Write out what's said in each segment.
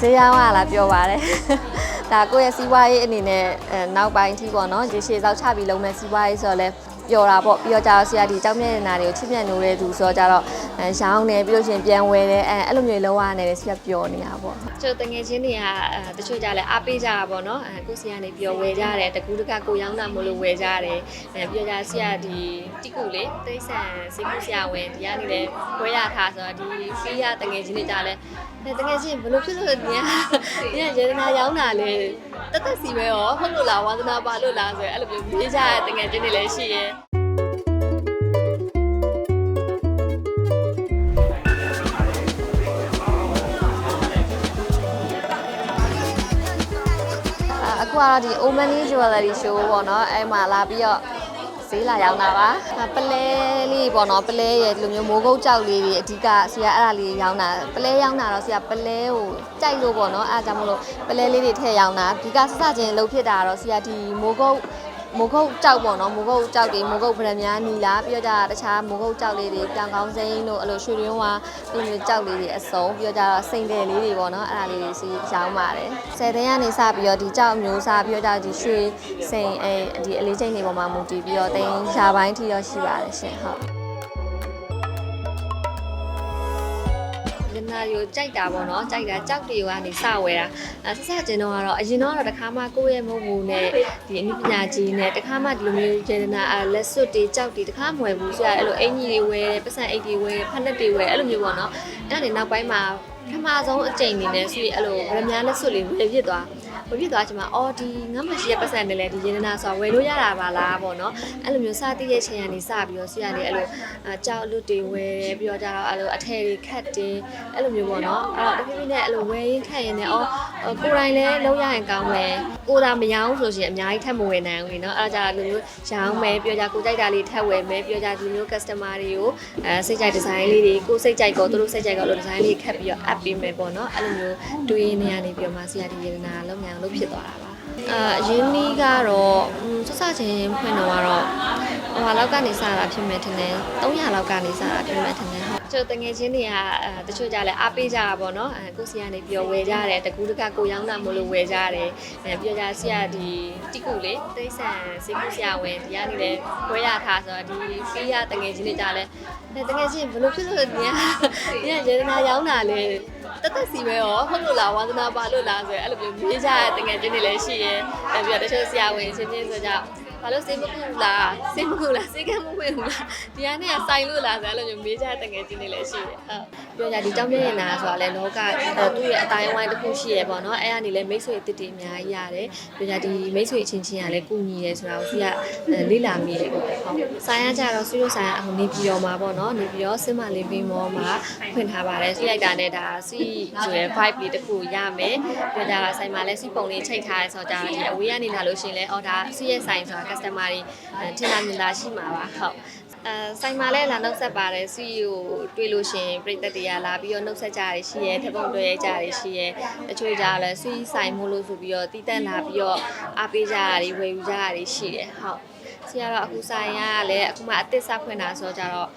ဈေးရောင်းရလားပြောပါတယ်ဒါကိုယ့်ရဲ့စီးပွားရေးအနေနဲ့အဲနောက်ပိုင်းအထိပေါ့နော်ရေရှည်စောက်ချပြီးလုံးမဲ့စီးပွားရေးဆိုတော့လဲပျော်တာပေါ့ပြီးတော့ကျတော့ဆရာဒီအကြောင်းမြင်နေတာတွေကိုချစ်မြတ်နိုးတဲ့သူဆိုတော့ကျတော့အဲရောင်းတယ်ပြီးလို့ရှရင်ပြန်ဝယ်တယ်အဲအဲ့လိုမျိုးလုံးဝနေတယ်ဆရာပျော်နေတာပေါ့ကျို့တငယ်ချင်းတွေကအဲတချို့ကြလဲအားပေးကြတာပေါ့နော်အဲကိုဆရာနေပျော်ဝယ်ကြတယ်တကူးတကကိုရောင်းတာမလို့ဝယ်ကြတယ်အဲပြီးတော့ကျဆရာဒီတိကုလေတိတ်ဆန်စေကူဆရာဝင်ဒီကနေလဲခွဲရထားဆိုတော့ဒီဖီးရတငယ်ချင်းတွေကြလဲအဲတကယ်ချင်းဘယ်လိုဖြစ်လို့ညညရေနာရောင်းတာလဲ တက်တက်စီပဲရောဟုတ်လို့လားဝါသနာပါလို့လားဆိုရအဲ့လိုမျိုးမေးကြတဲ့တကယ်ချင်းတွေလည်းရှိရဲအခုကတော့ဒီ Omani Jewelry Show ပေါ့နော်အဲ့မှာလာပြီးတော့ဈေးလာရောက်တာပါဒါပလဲ လေးပေါ့နော်ပလဲရဲ့ဒီလိုမျိုးမိုးကုတ်ကြောက်လေးတွေအဓိကဆရာအဲ့ဒါလေးရောင်းတာပလဲရောင်းတာတော့ဆရာပလဲကိုကြိုက်လို့ပေါ့နော်အဲ့ဒါကြောင့်မလို့ပလဲလေးတွေထည့်ရောင်းတာအဓိကစစချင်းလှုပ်ဖြစ်တာတော့ဆရာဒီမိုးကုတ်မိုးကုတ်ကြောက်ပေါ့နော်မိုးကုတ်ကြောက်တွေမိုးကုတ်ဗရမများနီလာပြီးတော့ကြတခြားမိုးကုတ်ကြောက်လေးတွေပြောင်ကောင်းစိမ်းတို့အဲ့လိုရွှေရင်းဝါဒီလိုမျိုးကြောက်လေးတွေအစုံပြီးတော့ကြတော့စိန်တယ်လေးတွေပေါ့နော်အဲ့ဒါလေးတွေစီရောင်းပါတယ်ဆယ်သိန်းကနေစပြီးတော့ဒီကြောက်မျိုးစားပြီးတော့ကြဒီရွှေစိန်အဲဒီအလေးချိန်တွေပေါ်မှာမူတည်ပြီးတော့တိန်းရှားပိုင်းထိတော့ရှိပါတယ်ရှင်ဟုတ် နာရီကိုကြိုက်တာပေါ့နော်ကြိုက်တာကြောက်တွေကနေစဝဲတာအဲဆက်ဆက်ကျင်တော့ကတော့အရင်တော့ကတော့တခါမှကိုယ့်ရဲ့မဟုတ်ဘူးနဲ့ဒီအနည်းပညာကြီးနဲ့တခါမှဒီလိုမျိုးကျေနနာအဲလက်စွပ်တွေကြောက်တွေတခါမဝယ်ဘူးဆိုရအဲ့လိုအင်ကြီးတွေဝယ်တယ်ပတ်စံအိတ်တွေဝယ်တယ်ဖက်နက်တွေဝယ်အဲ့လိုမျိုးပေါ့နော်အဲ့ဒါနေနောက်ပိုင်းမှာပထမဆုံးအကြိမ်အနေနဲ့ဆိုရင်အဲ့လိုဗရမ ्या လက်စွပ်လေးဝယ်ဖြစ်သွား ဝယ်ဖြစ်သွားချင်မှာအော်ဒီငါမရှိရဲ့ပတ်စံနဲ့လေဒီရင်းနာဆိုတာဝယ်လို့ရတာပါလားပေါ့နော်အဲ့လိုမျိုးစသည့်ရဲ့ချိန်ကနေစပြီးတော့ဆရာလေးအဲ့လိုအကြောက်အလွတ်တွေဝယ်တယ်ပြီးတော့ကြတော့အဲ့လိုအထည်တွေခတ်တယ်အဲ့လိုမျိုးပေါ့နော်အဲ့တော့တဖြည်းဖြည်းနဲ့အဲ့လိုဝယ်ရင်းခတ်ရင်းနဲ့အော်ကိုယ်တိုင်လည်းလုံးရရင်ကောင်းမယ် ကိုယ်သာမရောဆိုရှင်အများကြီးထပ်မဝယ်နိုင်ဘူးလေနော်အဲ့ဒါကြလိုမျိုးရောင်းမယ်ပြီးတော့ကြကိုကြိုက်တာလေးထပ်ဝယ်မယ်ပြီးတော့ကြဒီလိုမျိုး customer တွေကိုအဲစိတ်ကြိုက်ဒီဇိုင်းလေးတွေကိုစိတ်ကြိုက်ကောသူတို့စိတ်ကြိုက်ကောလို့ဒီဇိုင်းလေးခတ်ပြီးတော့ up ပေးမယ်ပေါ့နော်အဲ့လိုမျိုးတွေးနေရနေပြီးတော့မှဆရာဒီရေနာလုံးမြန်လို့ဖြစ်သွားတာပါ အာအရင်းနီးကတော့စစချင်းဖွင့်တော့ကတော့ဟိုဟာလောက်ကနေစတာဖြစ်မယ်ထင်တယ်300လောက်ကနေစတာဖြစ်မယ်ထင်တယ်ဟုတ်ကျို့တငယ်ချင်းတွေကအဲတချို့ကြလဲအားပေးကြတာပေါ့နော်အဲကိုစီကနေပြီးတော့ဝယ်ကြတယ်တကူးတကကိုရောင်းတာမလို့ဝယ်ကြတယ်အဲပြီးတော့ကြဆရာဒီတိကုလေတိတ်ဆန်စေကူဆရာဝင်ဒီကနေလဲခွဲရထားဆိုတော့ဒီဖီးရတငယ်ချင်းတွေကြလဲအဲတငယ်ချင်းဘယ်လိုဖြစ်လို့ညညရေနာရောင်းတာလဲ တက်တက်စီပဲရောဟုတ်လို့လားဝါသနာပါလို့လားဆိုရအဲ့လိုမျိုးမေးကြတဲ့တငယ်ချင်းတွေလည်းရှိရဲအဲပြီးတော့တချို့ဆရာဝင်ချင်းချင်းဆိုကြ ဘာလို့စိတ်မကူလားစိတ်မကူလားစိတ်ကမဝင်ဘူးလားဒီကနေ့ကစိုင်လို့လားဆိုအဲ့လိုမျိုးမေးကြတဲ့တငယ်ချင်းတွေလည်းရှိတယ်ဟုတ်ပြောကြဒီတောင်းပြရင်နာဆိုတာလဲလောကသူ့ရဲ့အတိုင်းဝိုင်းတစ်ခုရှိရပေါ့နော်အဲ့ကနေလဲမိတ်ဆွေတစ်တည်အများကြီးရတယ်ပြောကြဒီမိတ်ဆွေချင်းချင်းကလည်းကုညီရဲဆိုတာကိုသူကလေ့လာမိတယ်ပေါ့ဟုတ်ဆိုင်ရကြတော့ဆွေးလို့ဆိုင်ရအခုနေပြည်တော်မှာပေါ့နော်နေပြည်တော်စင်မလေးပင်မောမှာဖွင့်ထားပါတယ်စီးလိုက်တာနဲ့ဒါစီဆိုရယ် vibe လေးတစ်ခုရမယ်ပြောကြဆိုင်မှာလဲစီပုံလေးချိန်ထားရဲဆိုတော့ဒါဒီအဝေးကနေလာလို့ရှိရင်လဲအော်ဒါစီရဲ့ဆိုင်ဆိုတာ customer တွေထင်လာမြင်လာရှိမှာပါဟုတ်အဲဆိုင်မှာလဲလာနှုတ်ဆက်ပါတယ်စီကိုတွေ့လို့ရှင်ပြိသက်တွေကလာပြီးတော့နှုတ်ဆက်ကြရရှိရဲထပ်ပုံတွေ့ရကြရရှိရဲတချို့ကြလဲစီဆိုင်မို့လို့ဆိုပြီးတော့တီးတက်လာပြီးတော့အားပေးကြရတွေဝယ်ယူကြရတွေရှိတယ်ဟုတ် ဆရာတော့အခုဆိုင်ရလည်းအခုမှအသစ်စဖွင့်တာဆိုတော့ကြတော့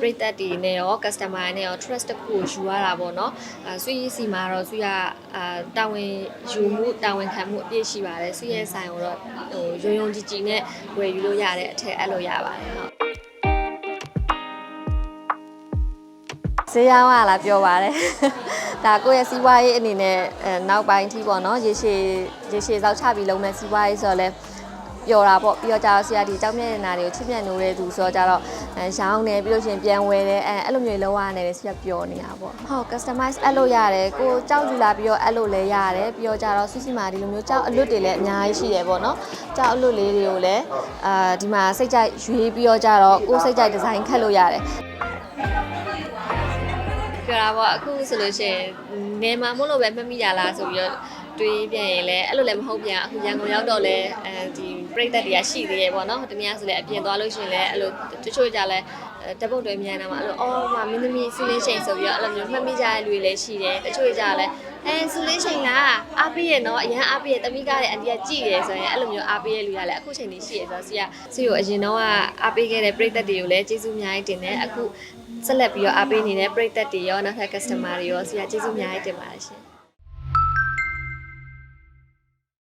ပရိသတ်တွေနဲ့ရော customer နဲ့ရော trust တစ်ခုကိုယူရတာပေါ့နော်အဲဆွေးစီမှာတော့ဆွေးရအာတာဝန်ယူမှုတာဝန်ခံမှုအပြည့်ရှိပါတယ်ဆွေးရဲ့ဆိုင်ကိုတော့ဟိုရုံရုံကြည်ကြည်နဲ့ဝယ်ယူလို့ရတဲ့အထက်အဲ့လိုရပါတယ်ဟုတ်ဈေးရောင်းရလားပြောပါတယ်ဒါကိုယ့်ရဲ့စီးပွားရေးအနေနဲ့အဲနောက်ပိုင်းအထိပေါ့နော်ရေရှည်ရေရှည်စောက်ချပြီးလုံးမဲ့စီးပွားရေးဆိုတော့လဲ ပျော်တာပေါ့ပြီးတော့ကျတော့ဆရာဒီအကြောင်းမြင်နေတာတွေကိုချစ်မြတ်နိုးတဲ့သူဆိုတော့ကျတော့အဲရောင်းတယ်ပြီးလို့ရှရင်ပြန်ဝယ်တယ်အဲအဲ့လိုမျိုးလုံးဝနေတယ်ဆရာပျော်နေတာပေါ့ဟုတ် customize အဲ့လိုရတယ်ကိုကြောက်ယူလာပြီးတော့အဲ့လိုလဲရတယ်ပြီးတော့ကျတော့စီစီမာဒီလိုမျိုးကြောက်အလွတ်တွေလည်းအများကြီးရှိတယ်ပေါ့နော်ကြောက်အလွတ်လေးတွေကိုလည်းအာဒီမှာစိတ်ကြိုက်ရွေးပြီးတော့ကျတော့ကိုစိတ်ကြိုက်ဒီဇိုင်းခတ်လို့ရတယ်ပြောတာပေါ့အခုဆိုလို့ရှိရင်နေမှာမို့လို့ပဲမှတ်မိရလားဆိုပြီးတော့ တွေးပြန်ရင်လည်းအဲ့လိုလည်းမဟုတ်ပြန်အခုရန်ကုန်ရောက်တော့လည်းအဲဒီပြိသက်တွေကရှိသေးရဲ့ပေါ့နော်တနည်းဆိုလည်းအပြင်သွားလို့ရှိရင်လည်းအဲ့လိုတချို့ကြလည်းဓပုတ်တွေမြန်နေမှာအဲ့လိုအော်မမင်းသမီးစီလင်းချိန်ဆိုပြီးတော့အဲ့လိုမျိုးမှတ်မိကြတဲ့လူတွေလည်းရှိတယ်တချို့ကြလည်းအဲစီလင်းချိန်လားအားပေးရနော်အရန်အားပေးရတမိကားတဲ့အန်တီကကြည်တယ်ဆိုရင်အဲ့လိုမျိုးအားပေးရလူရလည်းအခုချိန်นี้ရှိရဆိုတော့စီကစီကိုအရင်တော့အားပေးခဲ့တဲ့ပြိသက်တွေကိုလည်းကျေးဇူးအများကြီးတင်တယ်အခုဆက်လက်ပြီးတော့အားပေးနေတဲ့ပြိသက်တွေရောနောက်ထပ် customer တွေရောစီကကျေးဇူးအများကြီးတင်ပါတယ်ရှင်